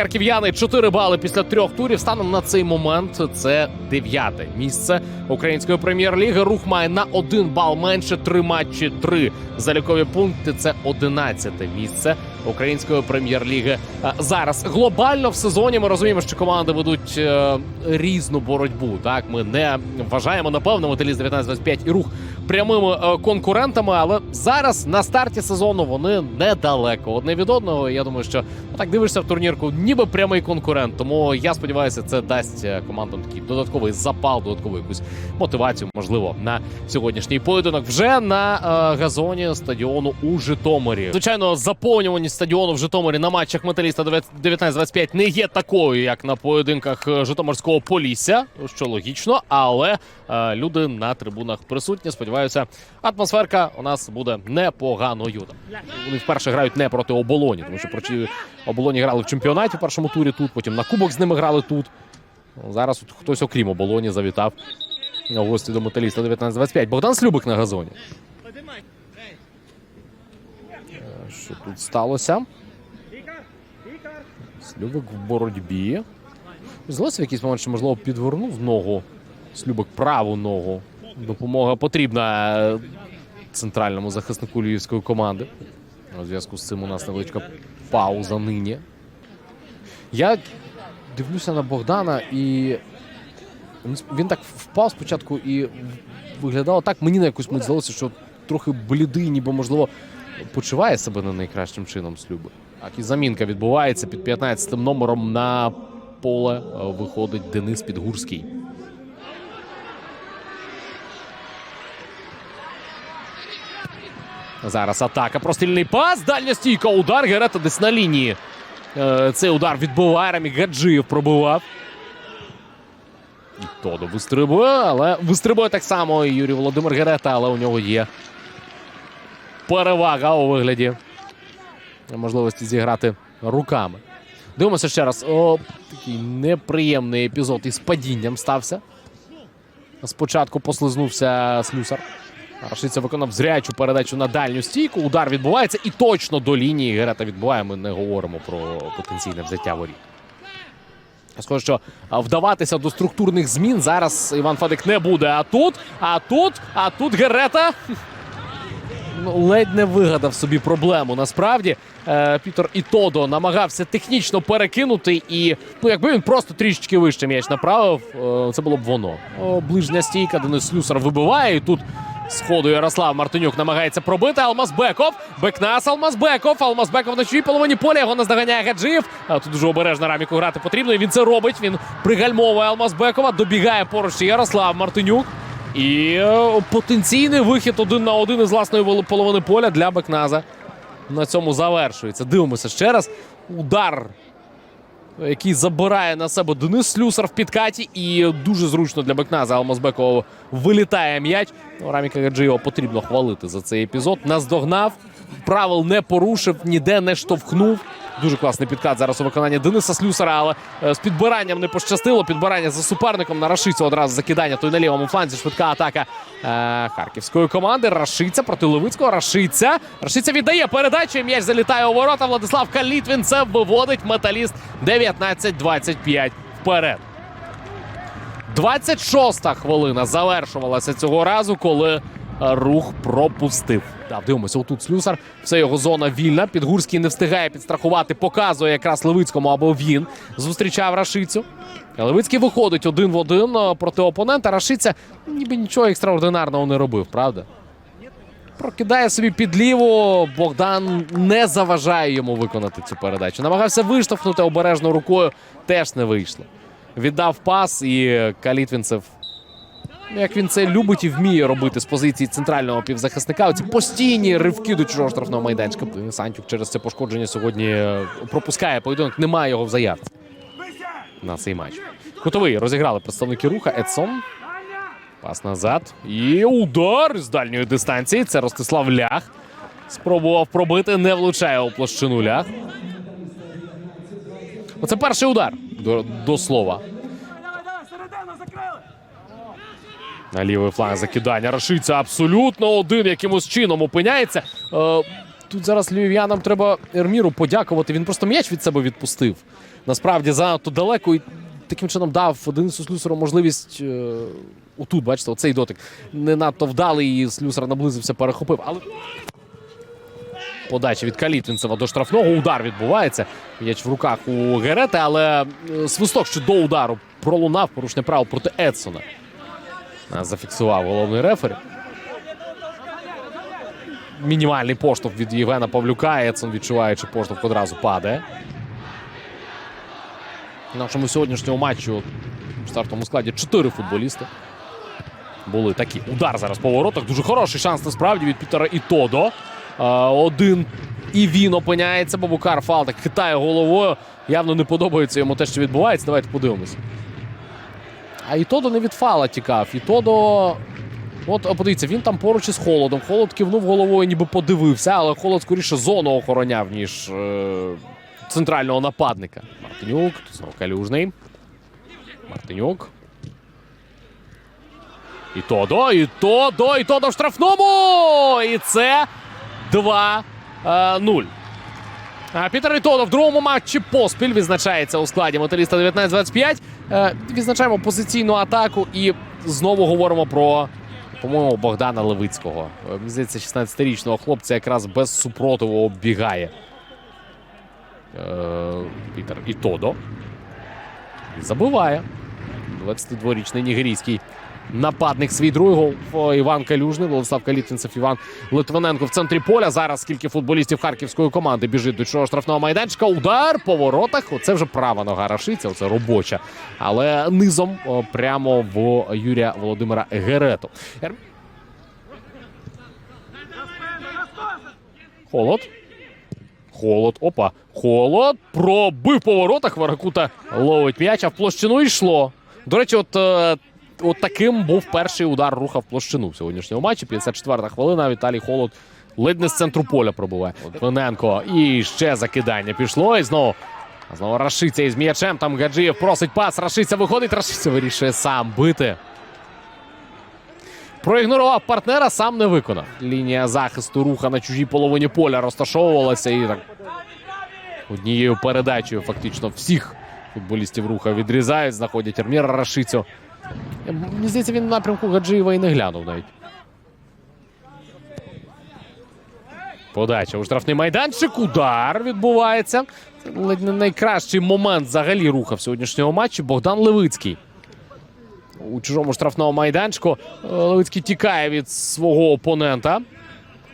харків'яни 4 бали після трьох турів. Станом на цей момент це дев'яте місце української прем'єр-ліги. Рух має на один бал менше. Три матчі, три залікові пункти. Це одинадцяте місце української прем'єр-ліги. Е, Зараз глобально в сезоні ми розуміємо, що команди ведуть е, різну боротьбу. Так ми не вважаємо напевно металіст 19-25 і рух прямими е, конкурентами, але зараз на старті сезону вони недалеко одне від одного. Я думаю, що ну, так дивишся в турнірку, ніби прямий конкурент. Тому я сподіваюся, це дасть е, командам такий додатковий запал, додаткову якусь мотивацію, можливо, на сьогоднішній поєдинок. Вже на е, газоні стадіону у Житомирі. Звичайно, заповнюваність стадіону в Житомирі на матчах металіста 19-25 не є такою, як на поєдинках е, Житомирського Полісся, що логічно, але е, люди на трибунах присутні. Сподіваюся, атмосферка у нас буде непоганою. Вони вперше грають не проти оболоні, тому що проти оболоні грали в чемпіонаті в першому турі тут, потім на кубок з ними грали тут. Зараз от хтось, окрім оболоні, завітав гості до металіста 19-25. Богдан Слюбик на газоні. Е, Що тут сталося? Слюбик в боротьбі. Здалося в якийсь момент, що, можливо, підвернув ногу. Слюбик праву ногу. Допомога потрібна е, центральному захиснику львівської команди. У зв'язку з цим у нас невеличка пауза нині. Я дивлюся на Богдана і. Він так впав спочатку і виглядало так. Мені на якусь мить здалося, що трохи блідий, ніби можливо почуває себе не найкращим чином слюби. Так, і замінка відбувається під 15 номером на поле е, виходить Денис Підгурський. Зараз атака. Прострільний пас. Дальня стійка. Удар. Герета десь на лінії. Е, Цей удар відбиває. Рамік Гаджиєв пробивав. Тодо вистрибує, але вистрибує так само і Юрій Володимир Герета, але у нього є перевага у вигляді можливості зіграти руками. Дивимося ще раз. О, такий неприємний епізод із падінням стався. Спочатку послизнувся слюсар. Рашиця виконав зрячу передачу на дальню стійку. Удар відбувається і точно до лінії Герета відбуває. Ми не говоримо про потенційне взяття воріт. Схоже, що вдаватися до структурних змін зараз Іван Фадик не буде. А тут, а тут, а тут Герета ледь не вигадав собі проблему. Насправді е, Пітер Ітодо намагався технічно перекинути, і ну, якби він просто трішечки вище м'яч направив, е, це було б воно. О, ближня стійка, Денис Слюсар вибиває. І тут сходу Ярослав Мартинюк намагається пробити. Алмазбеков. Бекнас Алмазбеков. Алмазбеков на чужій половині поля. Його наздоганяє Гаджиєв. А тут дуже обережно раміку грати потрібно. І він це робить. Він пригальмовує Алмазбекова. Добігає поруч Ярослав Мартинюк. І е, потенційний вихід один на один із власної половини поля для Бекназа. На цьому завершується. Дивимося ще раз. Удар, який забирає на себе Денис Слюсар в підкаті. І дуже зручно для Бекназа Алмазбекова вилітає м'яч. Ну, Раміка Гаджиєва потрібно хвалити за цей епізод. Наздогнав, правил не порушив, ніде не штовхнув. Дуже класний підкат зараз у виконанні Дениса Слюсара, але е, з підбиранням не пощастило. Підбирання за суперником на Рашицю одразу закидання. Той на лівому фланзі. Швидка атака е, харківської команди. Рашиця проти Левицького. Рашиця. Рашиця віддає передачу. М'яч залітає у ворота. Владислав Калітвінцев виводить металіст 19-25 вперед. 26-та хвилина завершувалася цього разу, коли е, рух пропустив. Так, дивимося, отут слюсар. Все його зона вільна. Підгурський не встигає підстрахувати, показує якраз Левицькому, або він зустрічав Рашицю. Левицький виходить один в один е, проти опонента. Рашиця ніби нічого екстраординарного не робив, правда? Прокидає собі під ліву. Богдан не заважає йому виконати цю передачу. Намагався виштовхнути обережно рукою, теж не вийшло. Віддав пас, і Калітвінцев, як він це любить і вміє робити з позиції центрального півзахисника. Оці постійні ривки до чужого штрафного майданчика. Сантюк через це пошкодження сьогодні е, пропускає поєдинок. Немає його в заявці на цей матч. Кутовий розіграли представники руха. Едсон. Пас назад. І удар з дальньої дистанції. Це Ростислав Лях. Спробував пробити, не влучає у площину Лях. Оце перший удар. До, до слова. На лівий фланг закидання. Рашиця абсолютно один якимось чином опиняється. Е, тут зараз львів'янам треба Ерміру подякувати. Він просто м'яч від себе відпустив. Насправді занадто далеко і таким чином дав Денису Слюсару можливість. Е, отут, бачите, оцей дотик не надто вдалий, і Слюсар наблизився, перехопив. Але подача від Калітвінцева до штрафного. Удар відбувається. М'яч в руках у Герети, але е, свисток ще до удару пролунав порушення правил проти Едсона. Зафіксував головний рефері. Мінімальний поштовх від Євгена Павлюка. Едсон, відчуваючи поштовх, одразу падає. Нашому сьогоднішньому матчу в стартовому складі чотири футболісти. Були такі. Удар зараз по воротах. Дуже хороший шанс насправді від Пітера і Тодо. Е, Один і він опиняється. Бабукар фал так хитає головою. Явно не подобається йому те, що відбувається. Давайте подивимось. А і Тодо не від фала тікав. І Тодо. От подивіться, він там поруч із холодом. Холод кивнув головою, ніби подивився, але холод скоріше зону охороняв, ніж е, центрального нападника. Мартинюк, тут знову калюжний. Мартинюк. І Тодо, і Тодо, і Тодо в штрафному! І це 2-0. А Пітер Ітодо в другому матчі поспіль відзначається у складі металіста 19-25. Е, Відзначаємо позиційну атаку і знову говоримо про, по-моєму, Богдана Левицького. Е, Мені здається, 16-річного хлопця якраз без супротиву оббігає. Е, Пітер Ітодо. І забиває. 22-річний нігерійський нападник свій другий гол. Іван Калюжний, Владислав Калітвінцев, Іван Литвиненко в центрі поля. Зараз скільки футболістів харківської команди біжить до чого штрафного майданчика. Удар по воротах. Оце вже права нога Рашиця, оце робоча. Але низом прямо в Юрія Володимира Герету. Холод. Холод. Опа. Холод. Пробив по воротах. Варакута ловить м'яч, а в площину йшло. До речі, от, е, от таким був перший удар руха в площину в сьогоднішньому матчі. 54-та хвилина. Віталій Холод ледь не з центру поля пробуває. Клиненко. І ще закидання пішло. І знову. Знову Рашиця із м'ячем. Там Гаджиєв просить пас. Рашиця виходить. Рашиця вирішує сам бити. Проігнорував партнера, сам не виконав. Лінія захисту руха на чужій половині поля розташовувалася і так однією передачею фактично всіх футболістів руха відрізають, знаходять Арміра Рашицю. Е, Мені здається, він в напрямку Гаджиєва і не глянув навіть. Подача у штрафний майданчик. Удар відбувається. Ледь не найкращий момент взагалі руха в сьогоднішньому матчі. Богдан Левицький. У чужому штрафному майданчику Левицький тікає від свого опонента.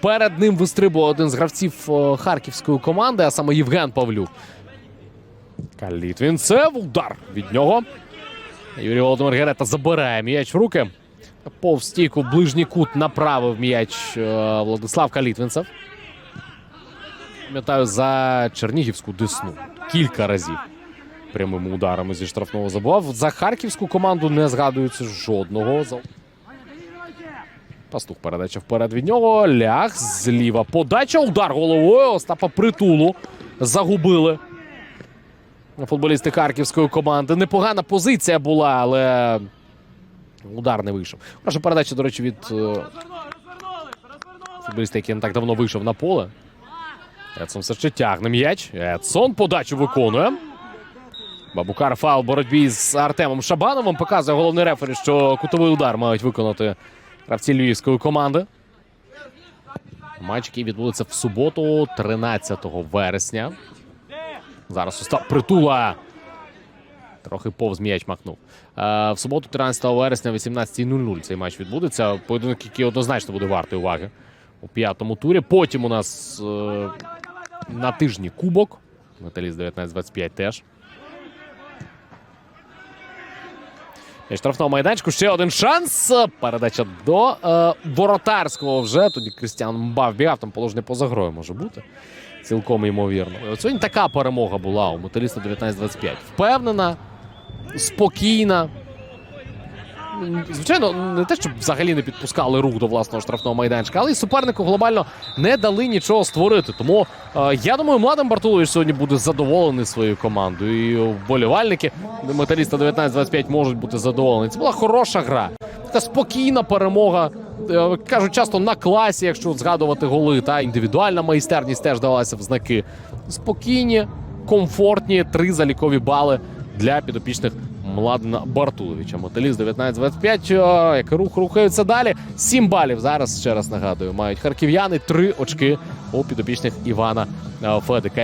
Перед ним вистрибує один з гравців е, харківської команди, а саме Євген Павлюк. Калітвінцев. Удар від нього. Юрій Володимир Герета забирає м'яч в руки. Повз стійку ближній кут направив м'яч е, Владислав Калітвінцев. Пам'ятаю за Чернігівську десну кілька разів прямими ударами зі штрафного забував. За харківську команду не згадується жодного. Пастух передача вперед від нього. Ляг зліва. Подача. Удар головою. Остапа притулу загубили. Футболісти харківської команди. Непогана позиція була, але удар не вийшов. Перша передача, до речі, від е, футболіста, який не так давно вийшов на поле. Едсон все ще тягне м'яч. Едсон подачу виконує. Бабукар фал боротьбі з Артемом Шабановим. Показує головний рефері, що кутовий удар мають виконати гравці львівської команди. Матч, який відбудеться в суботу, 13 вересня. Зараз Остап Притула. Трохи повз м'яч макнув. Е, в суботу, 13 вересня, 18.00 цей матч відбудеться. Поєдинок, який однозначно буде вартий уваги у п'ятому турі. Потім у нас е, на тижні кубок. Металіст 19-25 теж. Штрафного майданчику ще один шанс. Передача до е, воротарського вже. Тоді Крістіан Мба вбігав, там положення поза грою може бути. Цілком ймовірно. І От сьогодні така перемога була у металіста 19-25. Впевнена, спокійна. Звичайно, не те, щоб взагалі не підпускали рух до власного штрафного майданчика, але й супернику глобально не дали нічого створити. Тому е, я думаю, Младен Бартулович сьогодні буде задоволений своєю командою. І вболівальники металіста 19-25 можуть бути задоволені. Це була хороша гра. Така спокійна перемога е, кажуть, часто на класі, якщо згадувати голи, та індивідуальна майстерність теж давалася в знаки. Спокійні, комфортні три залікові бали для підопічних Младена Бартуловича. Металіст 19-25, е, як рух рухається далі. Сім балів зараз ще раз нагадую. Мають харків'яни три очки у підопічних Івана е, Федика.